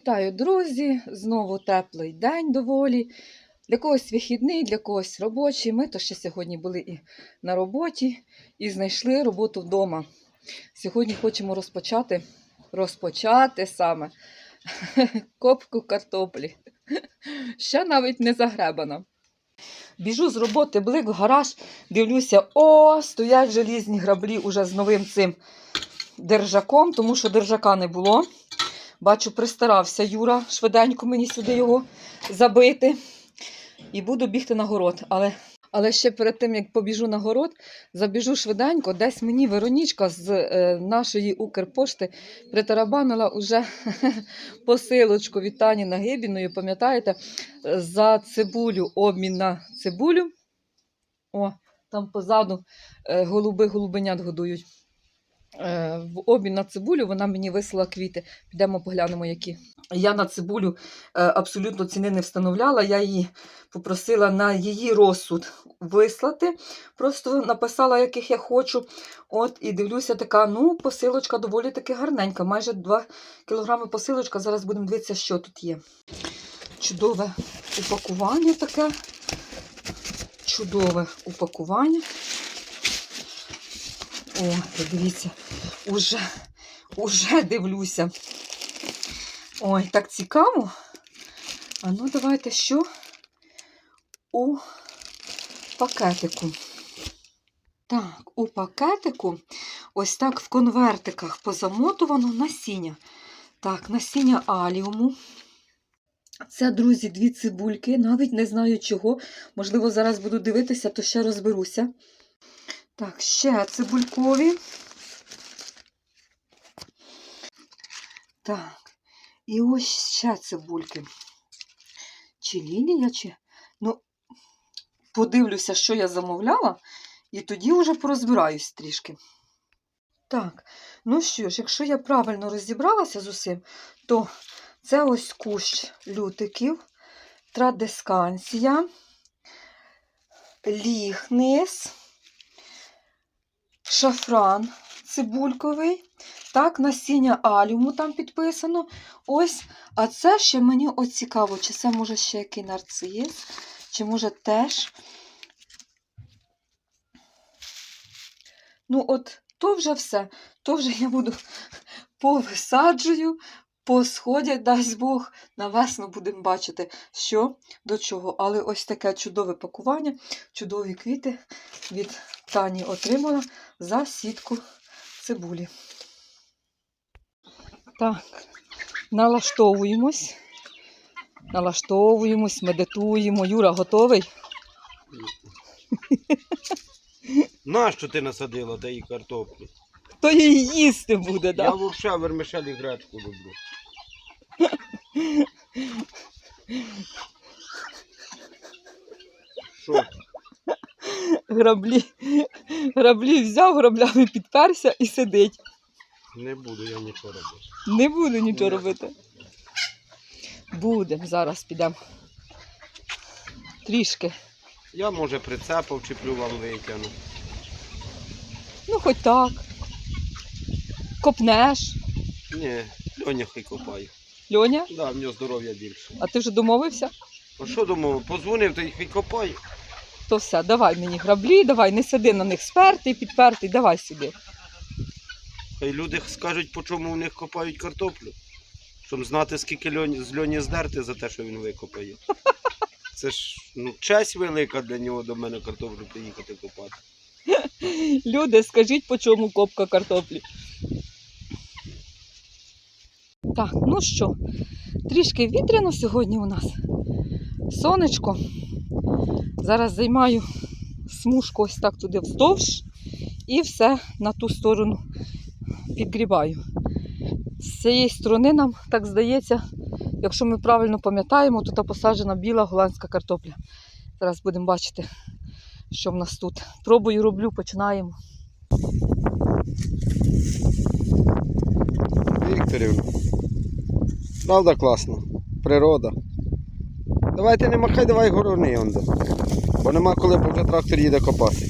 Вітаю, друзі! Знову теплий день доволі. Для когось вихідний, для когось робочий. Ми то ще сьогодні були і на роботі, і знайшли роботу вдома. Сьогодні хочемо розпочати, розпочати саме копку картоплі. Ще навіть не загребана. Біжу з роботи, блик в гараж, дивлюся, о, стоять желізні граблі уже з новим цим держаком, тому що держака не було. Бачу, пристарався Юра швиденько мені сюди його забити. І буду бігти на город. Але, але ще перед тим, як побіжу на город, забіжу швиденько. Десь мені Веронічка з е, нашої Укрпошти притарабанила уже посилочку від Тані Нагибіної. Пам'ятаєте, за цибулю, обмін на цибулю. О, там позаду е, голуби голубенят годують. Е, В обмін на цибулю вона мені вислала квіти. Підемо поглянемо, які. Я на цибулю е, абсолютно ціни не встановляла. Я її попросила на її розсуд вислати. Просто написала, яких я хочу. От і дивлюся, така ну, посилочка доволі таки гарненька. Майже 2 кілограми посилочка. Зараз будемо дивитися, що тут є. Чудове упакування таке. Чудове упакування. О, дивіться, уже, уже дивлюся. Ой, так цікаво. А ну, давайте що у пакетику. Так, у пакетику ось так в конвертиках позамотувано насіння. Так, насіння аліуму. Це, друзі, дві цибульки. Навіть не знаю чого. Можливо, зараз буду дивитися, то ще розберуся. Так, ще цибулькові. Так, і ось ще цибульки. Чи лілія, чи. Ну, подивлюся, що я замовляла, і тоді вже порозбираюсь трішки. Так, ну що ж, якщо я правильно розібралася з усім, то це ось кущ лютиків, традесканція, ліхнис шафран цибульковий, так, насіння алюму там підписано. Ось, а це ще мені цікаво, чи це може ще який нарцис, чи може теж. Ну, от, то вже все. То вже я буду повисаджую, посходять, дасть Бог, на весну будемо бачити, що до чого. Але ось таке чудове пакування, чудові квіти від Тані отримала за сітку цибулі. Так, налаштовуємось. Налаштовуємось, медитуємо. Юра, готовий? Нащо ти насадила тієї картоплі? Хто її їсти буде, Я да? взагалі вермишелі гречку люблю. Що? Граблі, граблі взяв, граблями підперся і сидить. Не буду я нічого робити. Не буду нічого робити. Будемо, зараз підемо. Трішки. Я може прицепа вчеплю вам витягну. Ну, хоч так. Копнеш. Ні, Льоня хай копає. Льоня, Да, в нього здоров'я більше. а ти вже домовився? А що думав, позвонив, то й хай То все, давай мені граблі, давай, не сиди на них спертий, підпертий, давай сюди. Хай люди скажуть, по чому у них копають картоплю. Щоб знати, скільки льоні, з льоні здерти за те, що він викопає. Це ж ну, честь велика для нього до мене картоплю приїхати копати. Люди, скажіть, по чому копка картоплі. Так, ну що, трішки вітряно сьогодні у нас. Сонечко. Зараз займаю смужку ось так туди вздовж і все на ту сторону підгрібаю. З цієї сторони нам так здається, якщо ми правильно пам'ятаємо, тут посаджена біла голландська картопля. Зараз будемо бачити, що в нас тут. Пробую, роблю, починаємо. Вікторівна. Правда класно. Природа. Давайте не махай, давай горни онда. Бо нема коли, бо трактор їде копати.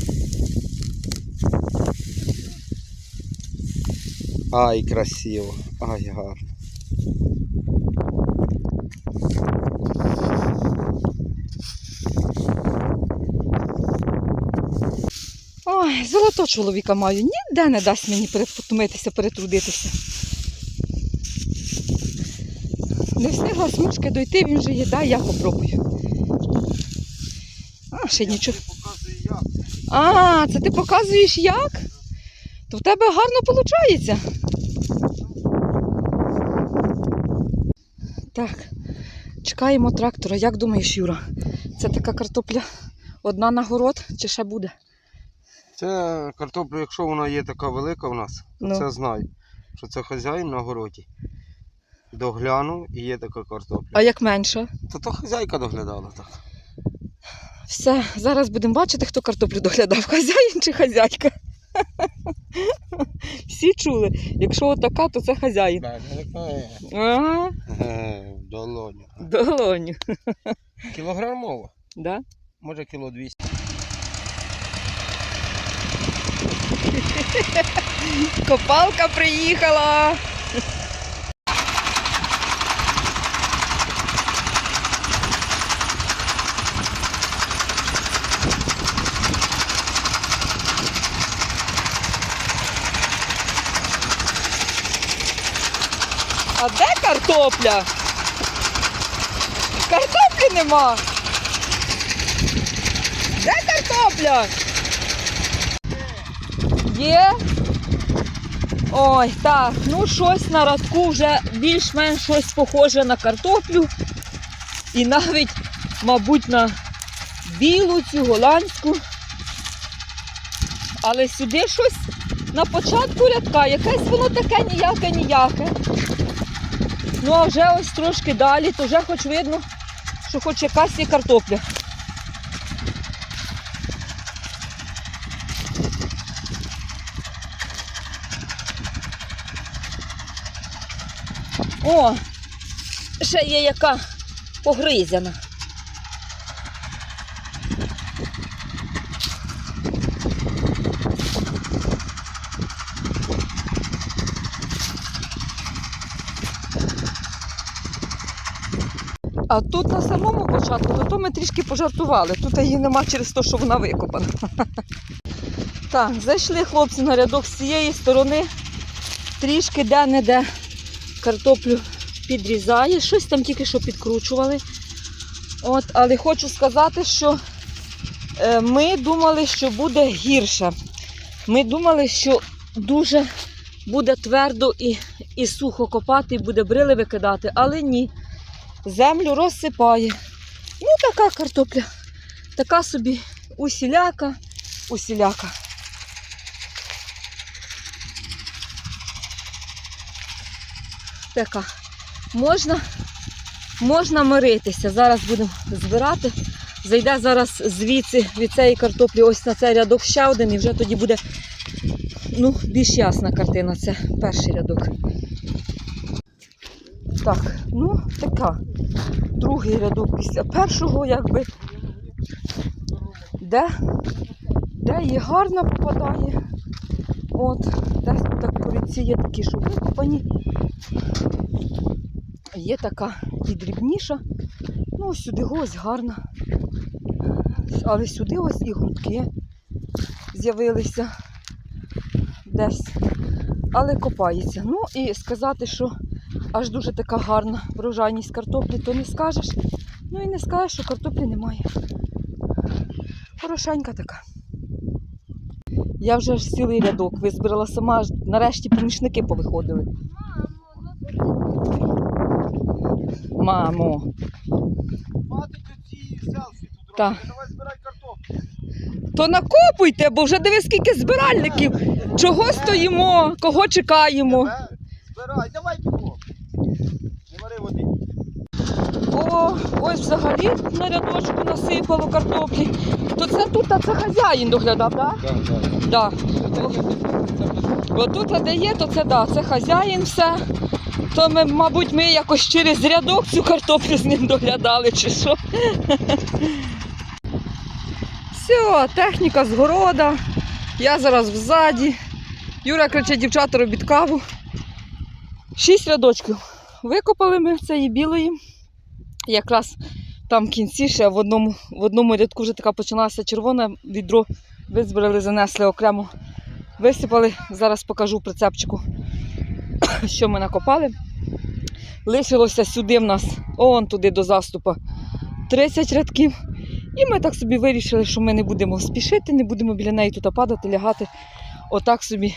Ай, красиво, ай гарно. Ой, золото чоловіка маю, ніде не дасть мені перепотумитися, перетрудитися. Не встигла смужки дойти, він вже дай я попробую. А, ще нічого. А, це ти показуєш як? То в тебе гарно виходить. Так, чекаємо трактора. Як думаєш, Юра? Це така картопля одна на город чи ще буде? Це картопля, якщо вона є така велика в нас, то Ну. це знай, що це хазяїн на городі. Доглянув і є така картопля. А як менша? То то хазяйка доглядала так. Все, зараз будемо бачити, хто картоплю доглядав, хазяїн чи хазяйка. Всі чули, якщо отака, то це хазяїн. А, Долоня. долоню. Кілограмова. Да? Може кіло 200. Копалка приїхала. А де картопля? Картоплі нема. Де картопля? Є. Ой, так, ну щось на радку вже більш-менш щось похоже на картоплю. І навіть, мабуть, на білу цю голландську. Але сюди щось на початку рядка, якесь воно таке ніяке-ніяке. Ну а вже ось трошки далі, то вже хоч видно, що хоч якась є картопля. О, ще є яка погризяна. А тут на самому початку, то, то ми трішки пожартували. Тут її нема через те, що вона викопана. Так, зайшли хлопці на рядок з цієї сторони. Трішки де-не-де картоплю підрізає. Щось там тільки що підкручували. От, але хочу сказати, що е, ми думали, що буде гірше. Ми думали, що дуже буде твердо і, і сухо копати, і буде брили викидати, але ні. Землю розсипає. Ну, така картопля. Така собі усіляка, усіляка. Така. Можна, можна миритися. Зараз будемо збирати. Зайде зараз звідси від цієї картоплі ось на цей рядок ще один, і вже тоді буде ну, більш ясна картина. Це перший рядок. Так, ну така. Другий рядок після першого, якби. Де, де її гарно попадає. От, десь так корінці є такі, що викопані. Є така і дрібніша. Ну, сюди ось гарна. Але сюди ось і грудки з'явилися десь. Але копається. Ну і сказати, що аж дуже така гарна врожайність картоплі, то не скажеш. Ну і не скажеш, що картоплі немає. Хорошенька така. Я вже ж цілий рядок визбирала сама, аж нарешті помічники повиходили. Мамо, Хватить оці селфі тут Та. робити, давай збирай картоплю. то накопуйте, бо вже диви скільки збиральників. Чого стоїмо, кого чекаємо. Тебе? Збирай, давай кіло. Не вари води. О, ось взагалі на рядочку насипало картоплі. То це тут, а це хазяїн доглядав, так? Да? Да. Отут, де є, то це да, це хазяїн все. То ми, мабуть, ми якось через рядок цю картоплю з ним доглядали, чи що. Все, техніка з города. Я зараз взаді. Юра кричить, дівчата робіть каву. Шість рядочків. Викопали ми цієї білої. Якраз там в кінці ще в одному, в одному рядку вже така починалася червона відро Визбирали, занесли окремо, висипали. Зараз покажу прицепчику, що ми накопали. Лишилося сюди в нас, он туди до заступа, 30 рядків. І ми так собі вирішили, що ми не будемо спішити, не будемо біля неї тут падати, лягати. Отак собі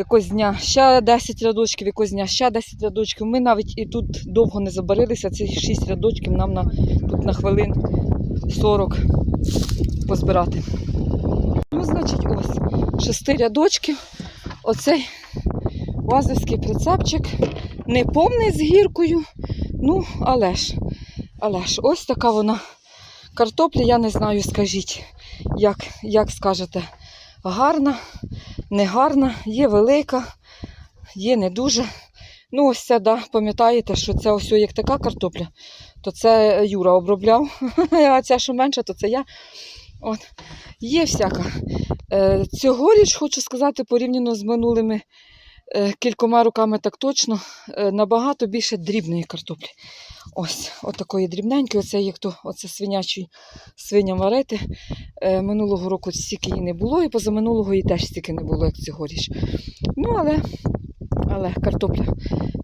якось дня ще 10 рядочків, якось дня ще 10 рядочків. Ми навіть і тут довго не забарилися. Ці 6 рядочків нам на, тут на хвилин 40 позбирати. Ну, значить, ось шести рядочків. Оцей вазовський прицепчик. Не повний з гіркою. Ну, але ж, але ж, ось така вона картопля, я не знаю, скажіть, як, як скажете, гарна, не гарна, є велика, є не дуже. Ну, ось це, да, пам'ятаєте, що це ось як така картопля, то це Юра обробляв, а ця, що менша, то це я. От. Є всяка. Е, цьогоріч, хочу сказати, порівняно з минулими е, кількома роками так точно, е, набагато більше дрібної картоплі. Ось, от дрібненької, оце як то оце свинячий свиням варити. Е, минулого року стільки її не було, і позаминулого її теж стільки не було, як цьогоріч. Ну, але, але картопля,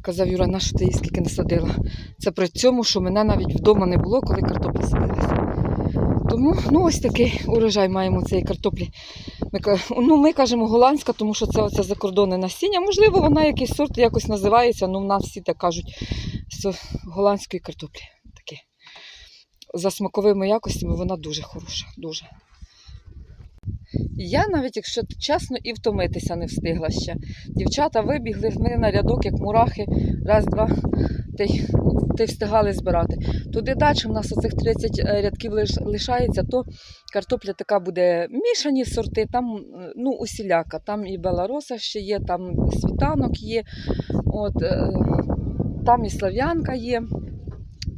казав Юра, на що ти її скільки не садила. Це при цьому, що мене навіть вдома не було, коли картопля садилася. Тому ну, ось такий урожай маємо цієї картоплі. Ми, ну, ми кажемо голландська, тому що це оце закордонне насіння. Можливо, вона якийсь сорт якось називається, ну в нас всі так кажуть з голландської картоплі. Таке. За смаковими якостями вона дуже хороша. Дуже. Я навіть, якщо чесно, і втомитися не встигла ще. Дівчата вибігли, ми на рядок, як мурахи, раз, два, та й, встигали збирати. Туди далі в нас оцих 30 рядків лиш, лишається, то картопля така буде мішані сорти, там е, ну, усіляка. Там і белароса ще є, там світанок є, от, е, там і слав'янка є.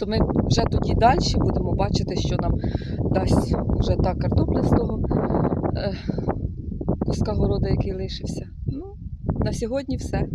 То ми вже тоді далі будемо бачити, що нам дасть вже та картопля з того е, куска городу, який лишився. Ну, на сьогодні все.